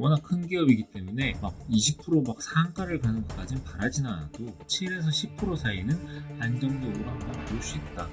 워낙 큰 기업이기 때문에 막 20%막 상한가를 가는 것까지는 바라진 않아도 7에서 10% 사이는 안정적으로 한번 볼 수 있다.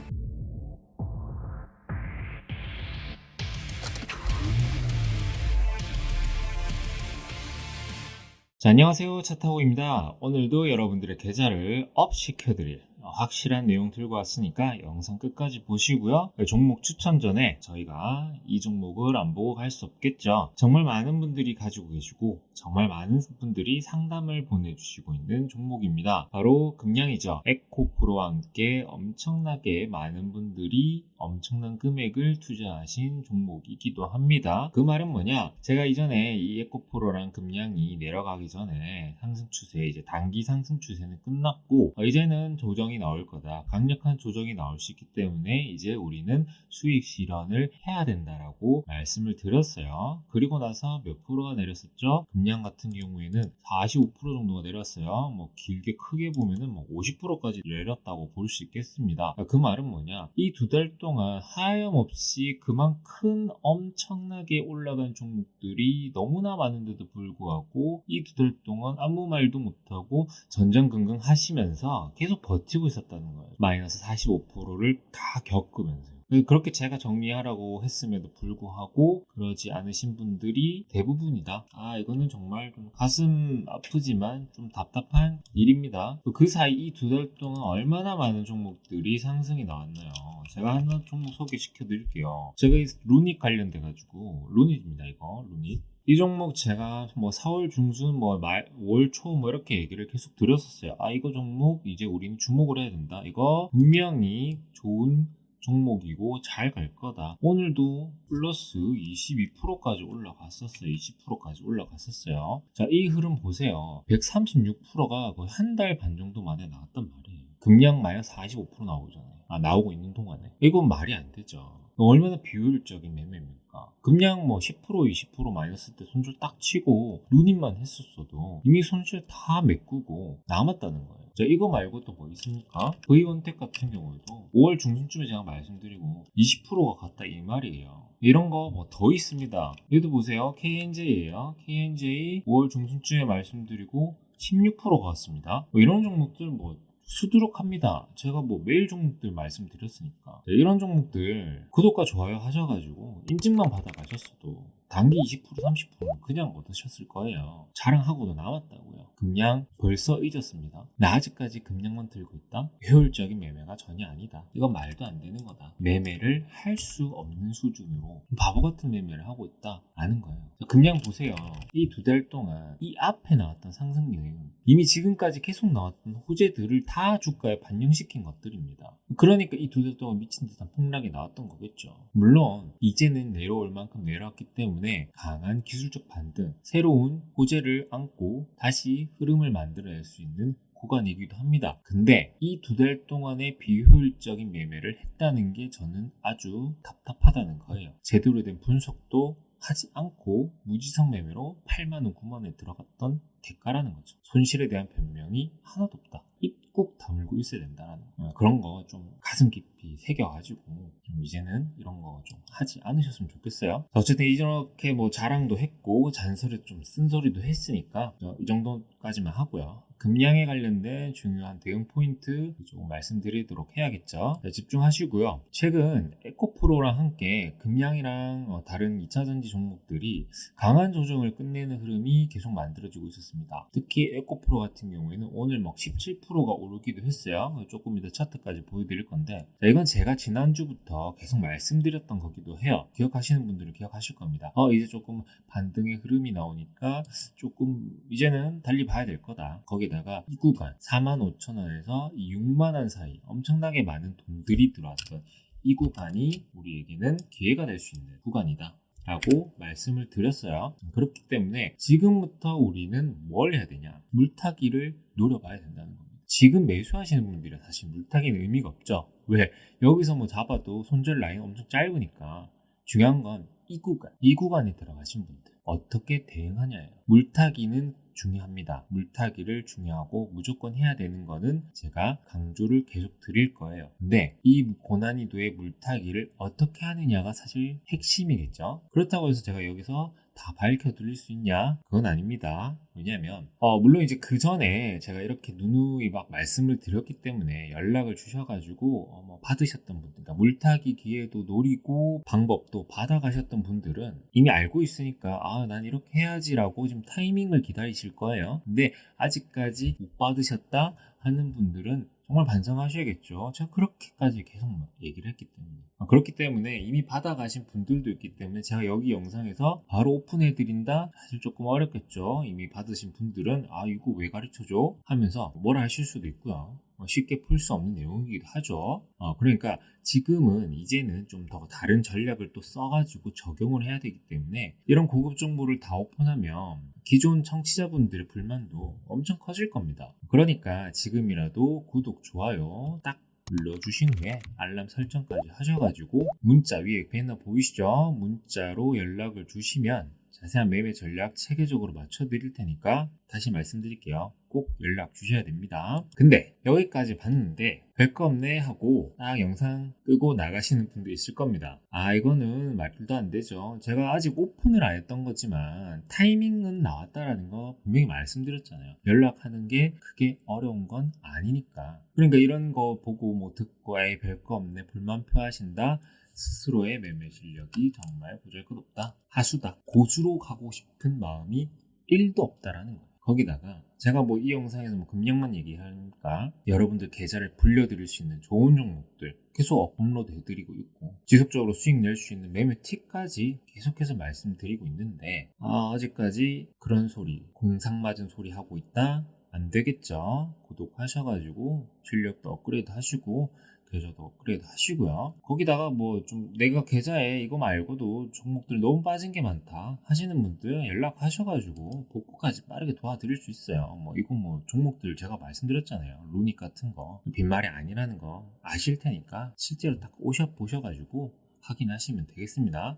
자, 안녕하세요. 차타고입니다. 오늘도 여러분들의 계좌를 업 시켜드릴 확실한 내용 들고 왔으니까 영상 끝까지 보시고요. 종목 추천 전에 저희가 이 종목을 안 보고 갈 수 없겠죠. 정말 많은 분들이 가지고 계시고 정말 많은 분들이 상담을 보내주시고 있는 종목입니다. 바로 금량이죠. 에코프로와 함께 엄청나게 많은 분들이 엄청난 금액을 투자하신 종목이기도 합니다. 그 말은 뭐냐? 제가 이전에 이 에코프로랑 금량이 내려가기 전에 상승 추세, 이제 단기 상승 추세는 끝났고, 어, 이제는 조정이 나올 거다. 강력한 조정이 나올 수 있기 때문에 이제 우리는 수익 실현을 해야 된다라고 말씀을 드렸어요. 그리고 나서 몇 프로가 내렸었죠? 금량 같은 경우에는 45% 정도가 내렸어요. 뭐 길게 크게 보면은 뭐 50%까지 내렸다고 볼 수 있겠습니다. 그 말은 뭐냐? 이 두 달 동안 하염없이 그만큼 엄청나게 올라간 종목들이 너무나 많은데도 불구하고 이 두 달 동안 아무 말도 못하고 전전긍긍 하시면서 계속 버티고 있었다는 거예요. 마이너스 45%를 다 겪으면서요. 그렇게 제가 정리하라고 했음에도 불구하고 그러지 않으신 분들이 대부분이다. 아, 이거는 정말 좀 가슴 아프지만 좀 답답한 일입니다. 그 사이 이 두 달 동안 얼마나 많은 종목들이 상승이 나왔나요? 제가 하나 종목 소개시켜 드릴게요. 제가 이 루닛 관련돼가지고, 루닛입니다, 이거, 루닛. 이 종목 제가 뭐 4월 중순 뭐 월 초 뭐 이렇게 얘기를 계속 드렸었어요. 아 이거 종목 이제 우리는 주목을 해야 된다. 이거 분명히 좋은 종목이고 잘 갈 거다. 오늘도 플러스 22%까지 올라갔었어요. 20%까지 올라갔었어요. 자, 이 흐름 보세요. 136%가 거의 한 달 반 정도 만에 나왔단 말이에요. 금량 마이너스 45% 나오잖아요. 아, 나오고 있는 동안에. 이건 말이 안 되죠. 얼마나 비효율적인 매매입니까? 금량 뭐 10% 20% 마이너스 때 손절 딱 치고 누님만 했었어도 이미 손실 다 메꾸고 남았다는 거예요. 자, 이거 말고 또 뭐 있습니까? V원택 같은 경우에도 5월 중순쯤에 제가 말씀드리고 20%가 갔다 이 말이에요. 이런 거 뭐 더 있습니다. 얘도 보세요. KNJ예요. KNJ 5월 중순쯤에 말씀드리고 16% 갔습니다. 뭐 이런 종목들 뭐 수두룩합니다. 제가 뭐 매일 종목들 말씀드렸으니까 네, 이런 종목들 구독과 좋아요 하셔가지고 인증만 받아가셨어도 단기 20% 30%는 그냥 얻으셨을 거예요. 자랑하고도 남았다고요. 금량 벌써 잊었습니다. 나 아직까지 금량만 들고 있다? 효율적인 매매가 전혀 아니다. 이건 말도 안 되는 거다. 매매를 할 수 없는 수준으로 바보 같은 매매를 하고 있다. 라는 거예요. 금량 보세요. 이 두 달 동안 이 앞에 나왔던 상승 요인 이미 지금까지 계속 나왔던 호재들을 다 주가에 반영시킨 것들입니다. 그러니까 이 두 달 동안 미친 듯한 폭락이 나왔던 거겠죠. 물론 이제는 내려올 만큼 내려왔기 때문에 강한 기술적 반등, 새로운 호재를 안고 다시 흐름을 만들어낼 수 있는 구간이기도 합니다. 근데 이 두 달 동안의 비효율적인 매매를 했다는 게 저는 아주 답답하다는 거예요. 제대로 된 분석도 하지 않고 무지성 매매로 8만원, 9만원에 들어갔던 대가라는 거죠. 손실에 대한 변명이 하나도 없다. 입 꾹 다물고 있어야 된다라는 거. 그런 거 좀 가슴 깊이 새겨가지고 좀 이제는 이런 거 좀 하지 않으셨으면 좋겠어요. 어쨌든 이렇게 뭐 자랑도 했고 잔소리 좀 쓴소리도 했으니까 이 정도까지만 하고요. 금량에 관련된 중요한 대응 포인트 조금 말씀드리도록 해야겠죠. 자, 집중하시고요. 최근 에코프로랑 함께 금량이랑 어, 다른 2차전지 종목들이 강한 조정을 끝내는 흐름이 계속 만들어지고 있었 습니다. 특히 에코프로 같은 경우에는 오늘 막 17%가 오르기도 했어요. 조금 이따 차트까지 보여드릴 건데 자, 이건 제가 지난주부터 계속 말씀드렸던 거기도 해요. 기억하시는 분들은 기억하실 겁니다. 어 이제 조금 반등의 흐름이 나오니까 조금 이제는 달리 봐야 될 거다. 거기다가 이 구간 45,000원에서 6만원 사이 엄청나게 많은 돈들이 들어왔던 이 구간이 우리에게는 기회가 될 수 있는 구간이다. 라고 말씀을 드렸어요. 그렇기 때문에 지금부터 우리는 뭘 해야 되냐? 물타기를 노려봐야 된다는 겁니다. 지금 매수하시는 분들은 사실 물타기는 의미가 없죠. 왜? 여기서 뭐 잡아도 손절 라인 엄청 짧으니까 중요한 건 이 구간, 이 구간에 들어가신 분들 어떻게 대응하냐예요. 물타기는 중요합니다. 물타기를 중요하고 무조건 해야 되는 거는 제가 강조를 계속 드릴 거예요. 근데 이 고난이도의 물타기를 어떻게 하느냐가 사실 핵심이겠죠. 그렇다고 해서 제가 여기서 다 밝혀드릴 수 있냐? 그건 아닙니다. 왜냐면 어, 물론 이제 그 전에 제가 이렇게 누누이 막 말씀을 드렸기 때문에 연락을 주셔가지고 어, 뭐 받으셨던 분들, 그러니까 물타기 기회도 노리고 방법도 받아가셨던 분들은 이미 알고 있으니까 아 난 이렇게 해야지라고 지금 타이밍을 기다리실 거예요. 근데 아직까지 못 받으셨다 하는 분들은 정말 반성하셔야겠죠. 제가 그렇게까지 계속 막 얘기를 했기 때문에. 아, 그렇기 때문에 이미 받아가신 분들도 있기 때문에 제가 여기 영상에서 바로 오픈해드린다? 사실 조금 어렵겠죠. 이미 받으신 분들은 아, 이거 왜 가르쳐줘? 하면서 뭐라 하실 수도 있고요. 어, 쉽게 풀 수 없는 내용이기도 하죠. 어, 그러니까 지금은 이제는 좀 더 다른 전략을 또 써가지고 적용을 해야 되기 때문에 이런 고급 정보를 다 오픈하면 기존 청취자분들의 불만도 엄청 커질 겁니다. 그러니까 지금이라도 구독, 좋아요 딱 눌러주신 후에 알람 설정까지 하셔가지고 문자 위에 배너 보이시죠? 문자로 연락을 주시면 자세한 매매 전략 체계적으로 맞춰 드릴 테니까 다시 말씀드릴게요. 꼭 연락 주셔야 됩니다. 근데 여기까지 봤는데 별거 없네 하고 딱 영상 끄고 나가시는 분도 있을 겁니다. 아 이거는 말도 안 되죠. 제가 아직 오픈을 안 했던 거지만 타이밍은 나왔다라는 거 분명히 말씀드렸잖아요. 연락하는 게 그게 어려운 건 아니니까. 그러니까 이런 거 보고 뭐 듣고 아예 별거 없네 불만 표하신다. 스스로의 매매 실력이 정말 보잘것없다. 하수다. 고수로 가고 싶은 마음이 1도 없다라는 거예요. 거기다가 제가 뭐 이 영상에서 뭐 금량만 얘기하니까 여러분들 계좌를 불려드릴 수 있는 좋은 종목들 계속 업로드 해드리고 있고 지속적으로 수익 낼 수 있는 매매 팁까지 계속해서 말씀드리고 있는데 아, 아직까지 그런 소리 공상 맞은 소리 하고 있다 안 되겠죠 구독하셔가지고 실력도 업그레이드 하시고 계좌도 업그레이드 하시고요. 거기다가 뭐 좀 내가 계좌에 이거 말고도 종목들 너무 빠진 게 많다 하시는 분들 연락하셔가지고 복구까지 빠르게 도와드릴 수 있어요. 뭐 이거 뭐 종목들 제가 말씀드렸잖아요. 루닉 같은 거 빈말이 아니라는 거 아실 테니까 실제로 딱 오셔 보셔가지고 확인하시면 되겠습니다.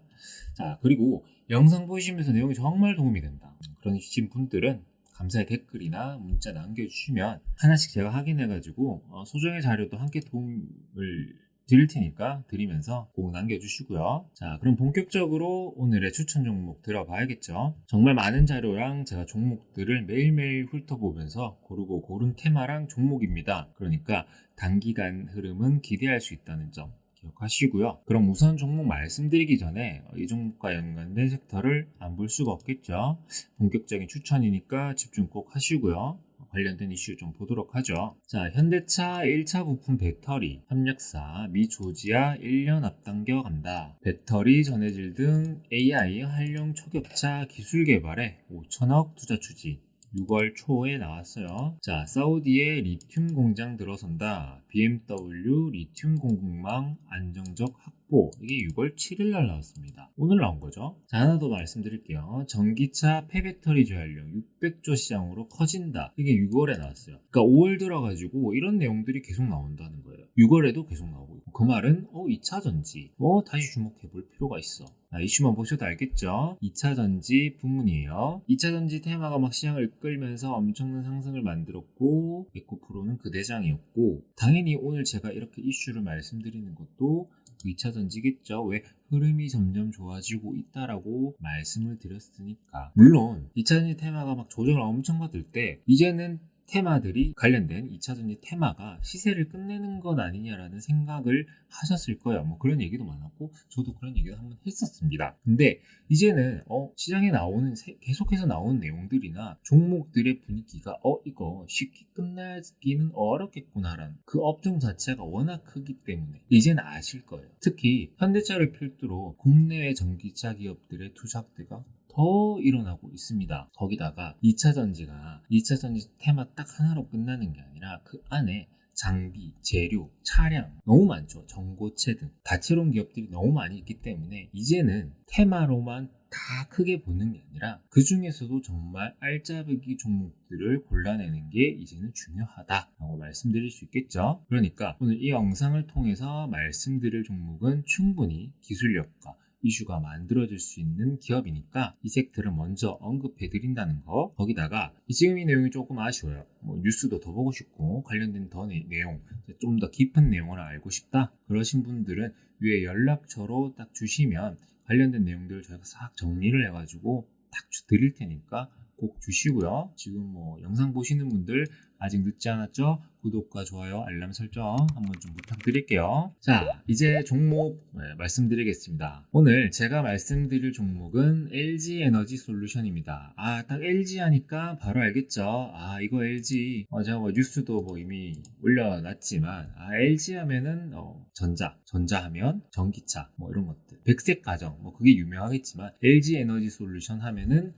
자 그리고 영상 보시면서 내용이 정말 도움이 된다. 그러신 분들은 감사의 댓글이나 문자 남겨주시면 하나씩 제가 확인해가지고 어, 소정의 자료도 함께 도움을 드릴 테니까 드리면서 꼭 남겨주시고요. 자, 그럼 본격적으로 오늘의 추천 종목 들어봐야겠죠. 정말 많은 자료랑 제가 종목들을 매일매일 훑어보면서 고르고 고른 테마랑 종목입니다. 그러니까 단기간 흐름은 기대할 수 있다는 점 기억하시고요. 그럼 우선 종목 말씀드리기 전에 이 종목과 연관된 섹터를 안 볼 수가 없겠죠. 본격적인 추천이니까 집중 꼭 하시고요. 관련된 이슈 좀 보도록 하죠. 자, 현대차 1차 부품 배터리 협력사 미 조지아 1년 앞당겨 간다. 배터리 전해질 등 AI 활용 초격차 기술 개발에 5천억 투자 추진. 6월 초에 나왔어요. 자, 사우디에 리튬 공장 들어선다. BMW 리튬 공급망 안정적 확 보. 이게 6월 7일 날 나왔습니다. 오늘 나온 거죠. 자, 하나 더 말씀드릴게요. 전기차 폐배터리 제한량 600조 시장으로 커진다. 이게 6월에 나왔어요. 그러니까 5월 들어가지고 이런 내용들이 계속 나온다는 거예요. 6월에도 계속 나오고 있고. 그 말은 어 2차 전지. 뭐 다시 주목해 볼 필요가 있어. 아, 이슈만 보셔도 알겠죠? 2차 전지 부문이에요. 2차 전지 테마가 막 시장을 이끌면서 엄청난 상승을 만들었고 에코프로는 그 대장이었고 당연히 오늘 제가 이렇게 이슈를 말씀드리는 것도 2차 전지겠죠. 왜 흐름이 점점 좋아지고 있다라고 말씀을 드렸으니까. 물론 2차 전지 테마가 막 조정을 엄청 받을 때 이제는 테마들이 관련된 2차 전지 테마가 시세를 끝내는 것 아니냐라는 생각을 하셨을 거예요. 뭐 그런 얘기도 많았고 저도 그런 얘기도 한번 했었습니다. 근데 이제는 어, 시장에 나오는 계속해서 나오는 내용들이나 종목들의 분위기가 어 이거 쉽게 끝나기는 어렵겠구나라는 그 업종 자체가 워낙 크기 때문에 이제는 아실 거예요. 특히 현대차를 필두로 국내외 전기차 기업들의 투자대가 더 일어나고 있습니다. 거기다가 2차 전지가 2차 전지 테마 딱 하나로 끝나는 게 아니라 그 안에 장비, 재료, 차량 너무 많죠. 전고체 등 다채로운 기업들이 너무 많이 있기 때문에 이제는 테마로만 다 크게 보는 게 아니라 그 중에서도 정말 알짜배기 종목들을 골라내는 게 이제는 중요하다라고 말씀드릴 수 있겠죠. 그러니까 오늘 이 영상을 통해서 말씀드릴 종목은 충분히 기술력과 이슈가 만들어질 수 있는 기업이니까 이 섹터를 먼저 언급해 드린다는 거. 거기다가 지금 이 내용이 조금 아쉬워요. 뭐 뉴스도 더 보고 싶고 관련된 더 내- 내용 좀 더 깊은 내용을 알고 싶다 그러신 분들은 위에 연락처로 딱 주시면 관련된 내용들을 저희가 싹 정리를 해가지고 딱 주- 드릴 테니까 꼭 주시고요 지금 뭐 영상 보시는 분들 아직 늦지 않았죠? 구독과 좋아요, 알람 설정 한번 좀 부탁드릴게요. 자, 이제 종목 네, 말씀드리겠습니다. 오늘 제가 말씀드릴 종목은 LG 에너지 솔루션입니다. 아, 딱 LG 하니까 바로 알겠죠? 아, 이거 LG. 어, 제가 뭐 뉴스도 뭐 이미 올려놨지만, 아, LG 하면은, 어, 전자, 전자 하면 전기차, 뭐 이런 것들. 백색 가정, 뭐 그게 유명하겠지만, LG 에너지 솔루션 하면은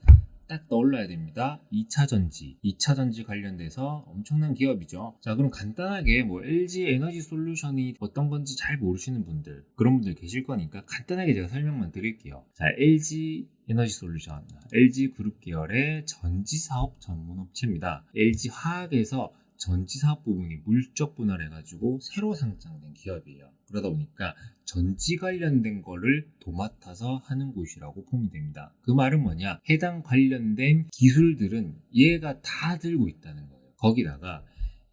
딱 떠올라야 됩니다. 2차 전지, 2차 전지 관련돼서 엄청난 기업이죠. 자, 그럼 간단하게 뭐 LG 에너지 솔루션이 어떤 건지 잘 모르시는 분들, 그런 분들 계실 거니까 간단하게 제가 설명만 드릴게요. 자, LG 에너지 솔루션, LG 그룹 계열의 전지 사업 전문 업체입니다. LG 화학에서 전지 사업 부분이 물적 분할해 가지고 새로 상장된 기업이에요. 그러다 보니까 전지 관련된 거를 도맡아서 하는 곳이라고 보면 됩니다. 그 말은 뭐냐? 해당 관련된 기술들은 얘가 다 들고 있다는 거예요. 거기다가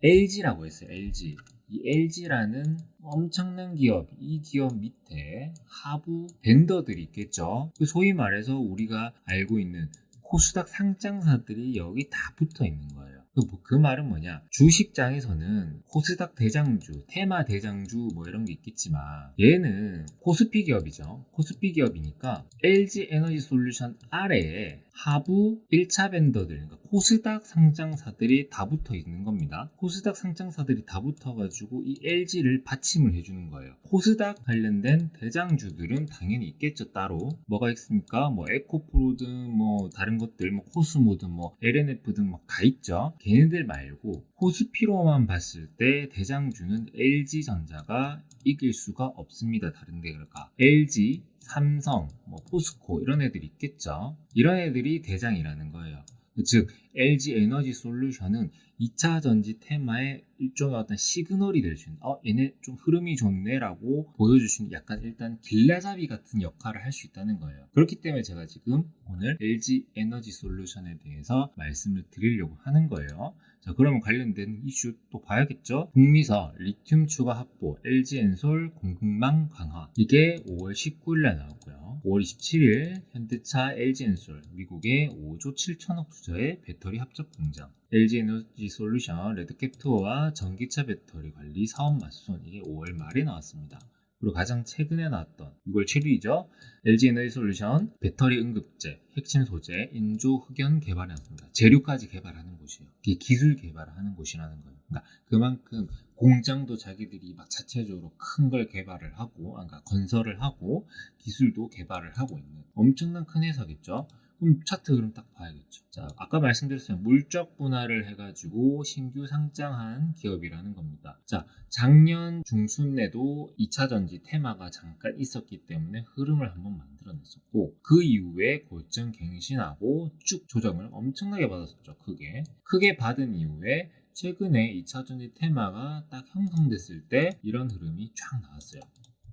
LG라고 했어요. LG. 이 LG라는 엄청난 기업, 이 기업 밑에 하부 벤더들이 있겠죠. 그 소위 말해서 우리가 알고 있는 코스닥 상장사들이 여기 다 붙어 있는 거예요. 그, 뭐- 그 말은 뭐냐? 주식장에서는 코스닥 대장주, 테마 대장주 뭐 이런 게 있겠지만 얘는 코스피 기업이죠. 코스피 기업이니까 LG 에너지 솔루션 아래에 하부 1차 벤더들, 그러니까 코스닥 상장사들이 다 붙어 있는 겁니다. 코스닥 상장사들이 다 붙어가지고 이 LG를 받침을 해주는 거예요. 코스닥 관련된 대장주들은 당연히 있겠죠, 따로. 뭐가 있습니까? 뭐 에코프로든 뭐 다른 것들, 뭐 코스모든 뭐 LNF든 막 다 있죠. 걔네들 말고 코스피로만 봤을 때 대장주는 LG전자가 이길 수가 없습니다. 다른 데가. LG, 삼성, 뭐 포스코 이런 애들이 있겠죠. 이런 애들이 대장이라는 거예요. 즉 LG 에너지 솔루션은 2차 전지 테마의 일종의 어떤 시그널이 될 수 있는 어 얘네 좀 흐름이 좋네라고 있는 약간 일단 길라잡이 같은 역할을 할 수 있다는 거예요. 그렇기 때문에 제가 지금 오늘 LG 에너지 솔루션에 대해서 말씀을 드리려고 하는 거예요. 자, 그러면 관련된 이슈 또 봐야겠죠? 북미서 리튬 추가 확보, LG엔솔 공급망 강화. 이게 5월 19일에 나왔고요. 5월 27일 현대차 LG엔솔 미국의 5조 7천억 투자의 배터리 합작 공장. LG에너지 솔루션 레드캡 투어와 전기차 배터리 관리 사업 맞선 이게 5월 말에 나왔습니다. 그리고 가장 최근에 나왔던 6월 7일이죠. LG 에너지 솔루션 배터리 응급제 핵심 소재 인조 흑연 개발에 나왔습니다. 재료까지 개발하는 곳이에요. 이게 기술 개발을 하는 곳이라는 거예요. 그러니까 그만큼 공장도 자기들이 막 자체적으로 큰 걸 개발을 하고, 아, 그러니까 건설을 하고 기술도 개발을 하고 있는 엄청난 큰 회사겠죠. 그럼 차트 그럼 딱 봐야겠죠. 자, 아까 말씀드렸어요. 물적 분할을 해가지고 신규 상장한 기업이라는 겁니다. 자, 작년 중순에도 2차 전지 테마가 잠깐 있었기 때문에 흐름을 한번 만들어냈었고, 그 이후에 고점 갱신하고 쭉 조정을 엄청나게 받았었죠. 크게. 크게 받은 이후에 최근에 2차 전지 테마가 딱 형성됐을 때 이런 흐름이 쫙 나왔어요.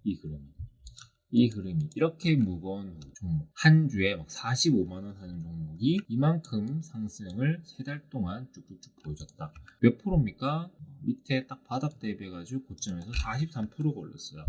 이 흐름이. 이 흐름이 이렇게 무거운 종목 한 주에 막 45만 원 하는 종목이 이만큼 상승을 세 달 동안 쭉쭉쭉 보여줬다. 몇 프로입니까? 밑에 딱 바닥 대비해가지고 고점에서 43% 걸렸어요.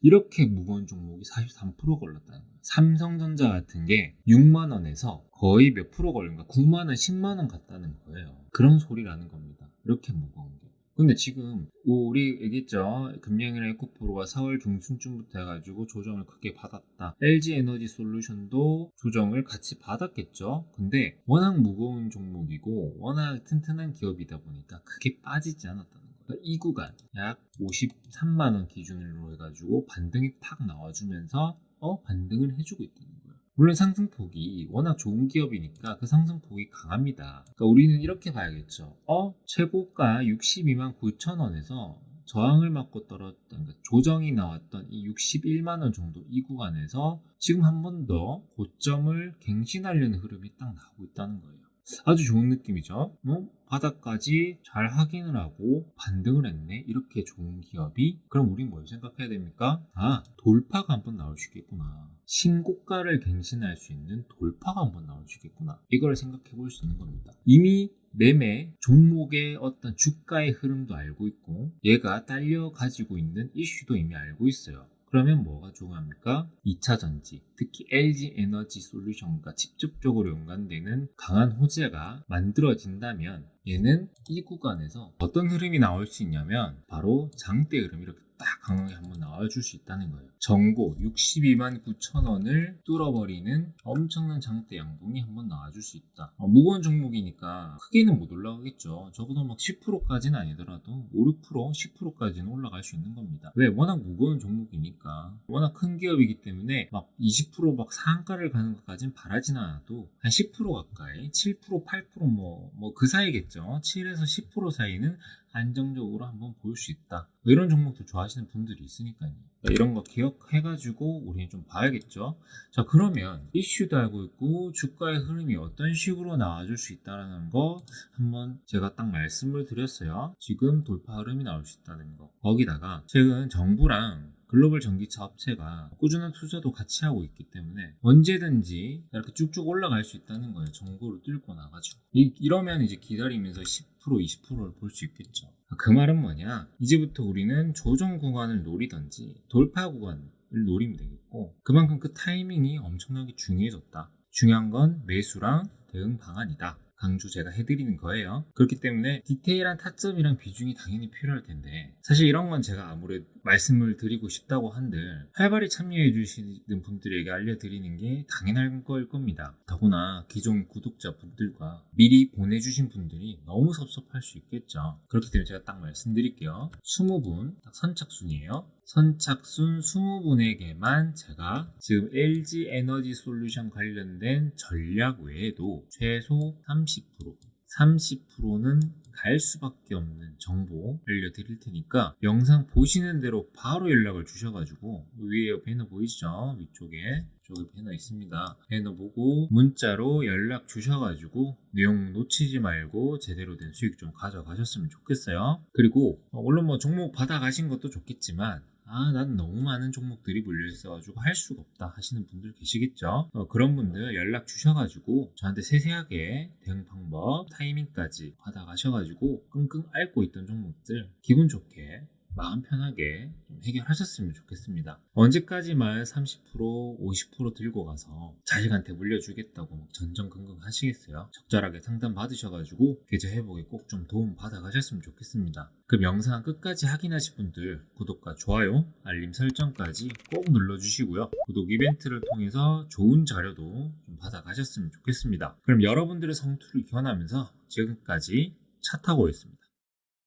이렇게 무거운 종목이 43% 걸렸다는 거예요. 삼성전자 같은 게 6만 원에서 거의 몇 프로 걸린가? 9만 원, 10만 원 갔다는 거예요. 그런 소리라는 겁니다. 이렇게 무거운 게. 근데 지금 우리 얘기했죠. 금양이나 에코프로가 4월 중순쯤부터 해가지고 조정을 크게 받았다. LG 에너지 솔루션도 조정을 같이 받았겠죠. 근데 워낙 무거운 종목이고 워낙 튼튼한 기업이다 보니까 크게 빠지지 않았다는 거예요. 그러니까 이 구간 약 53만 원 기준으로 해가지고 반등이 탁 나와주면서 어 반등을 해주고 있다는 거예요. 물론 상승폭이 워낙 좋은 기업이니까 그 상승폭이 강합니다. 그러니까 우리는 이렇게 봐야겠죠. 어? 최고가 62만 9천 원에서 저항을 맞고 떨어졌던 그러니까 조정이 나왔던 이 61만 원 정도 이 구간에서 지금 한 번 더 고점을 갱신하려는 흐름이 딱 나오고 있다는 거예요. 아주 좋은 느낌이죠. 뭐 바닥까지 잘 확인을 하고 반등을 했네. 이렇게 좋은 기업이 그럼 우린 뭘 생각해야 됩니까? 아 돌파가 한번 나올 수 있겠구나. 신고가를 갱신할 수 있는 돌파가 한번 나올 수 있겠구나. 이걸 생각해 볼 수 있는 겁니다. 이미 매매 종목의 어떤 주가의 흐름도 알고 있고 얘가 딸려 가지고 있는 이슈도 이미 알고 있어요. 그러면 뭐가 중요합니까? 2차 전지, 특히 LG 에너지 솔루션과 직접적으로 연관되는 강한 호재가 만들어진다면 얘는 이 구간에서 어떤 흐름이 나올 수 있냐면 바로 장대 흐름 이렇게 딱 강하게 한번 나와줄 수 있다는 거예요. 전고 62만 9천 원을 뚫어버리는 엄청난 장대 양봉이 한번 나와줄 수 있다. 어, 무거운 종목이니까 크게는 못 올라가겠죠. 적어도 막 10%까지는 아니더라도 5, 6%, 10%까지는 올라갈 수 있는 겁니다. 왜? 워낙 무거운 종목이니까 워낙 큰 기업이기 때문에 막 20%막 상한가를 가는 것까지는 바라진 않아도 한 10% 가까이 7%, 8%뭐 뭐 그 사이겠죠. 7에서 10% 사이는 안정적으로 한번 보일 수 있다. 뭐 이런 종목도 좋아하시는 분들이 있으니까요. 이런 거 기억해가지고 우리는 좀 봐야겠죠. 자, 그러면 이슈도 알고 있고 주가의 흐름이 어떤 식으로 나와줄 수 있다는 거 한번 제가 딱 말씀을 드렸어요. 지금 돌파 흐름이 나올 수 있다는 거. 거기다가 최근 정부랑 글로벌 전기차 업체가 꾸준한 투자도 같이 하고 있기 때문에 언제든지 이렇게 쭉쭉 올라갈 수 있다는 거예요. 정보를 뚫고. 이, 이러면 이제 기다리면서 10% 20%를 볼 수 있겠죠. 그 말은 뭐냐? 이제부터 우리는 조정 구간을 노리던지 돌파 구간을 노리면 되겠고 그만큼 그 타이밍이 엄청나게 중요해졌다. 중요한 건 매수랑 대응 방안이다. 강조 제가 해드리는 거예요. 그렇기 때문에 디테일한 타점이랑 비중이 당연히 필요할 텐데 사실 이런 건 제가 아무래도 말씀을 드리고 싶다고 한들 활발히 참여해 주시는 분들에게 알려드리는 게 당연한 거일 겁니다. 더구나 기존 구독자 분들과 미리 보내주신 분들이 너무 섭섭할 수 있겠죠. 그렇기 때문에 제가 딱 말씀드릴게요. 20분 딱 선착순이에요. 선착순 20분에게만 제가 지금 LG 에너지 솔루션 관련된 전략 외에도 최소 30% 30%는 갈 수밖에 없는 정보 알려드릴 테니까 영상 보시는 대로 바로 연락을 주셔가지고 위에 배너 보이시죠? 위쪽에 저기 배너 있습니다. 배너 보고 문자로 연락 주셔가지고 내용 놓치지 말고 제대로 된 수익 좀 가져가셨으면 좋겠어요. 그리고 어, 물론 뭐 종목 받아가신 것도 좋겠지만 아, 난 너무 많은 종목들이 몰려있어가지고 할 수가 없다 하시는 분들 계시겠죠? 어, 그런 분들 연락 주셔가지고 저한테 세세하게 대응 방법, 타이밍까지 받아가셔가지고 끙끙 앓고 있던 종목들 기분 좋게 마음 편하게 좀 해결하셨으면 좋겠습니다. 언제까지만 30%, 50% 들고 가서 자식한테 물려주겠다고 막 전전긍긍 하시겠어요? 적절하게 상담 받으셔가지고 계좌 회복에 꼭 좀 도움 받아 가셨으면 좋겠습니다. 그럼 영상 끝까지 확인하실 분들 구독과 좋아요, 알림 설정까지 꼭 눌러주시고요. 구독 이벤트를 통해서 좋은 자료도 좀 받아 가셨으면 좋겠습니다. 그럼 여러분들의 성투를 기원하면서 지금까지 차 타고 있습니다.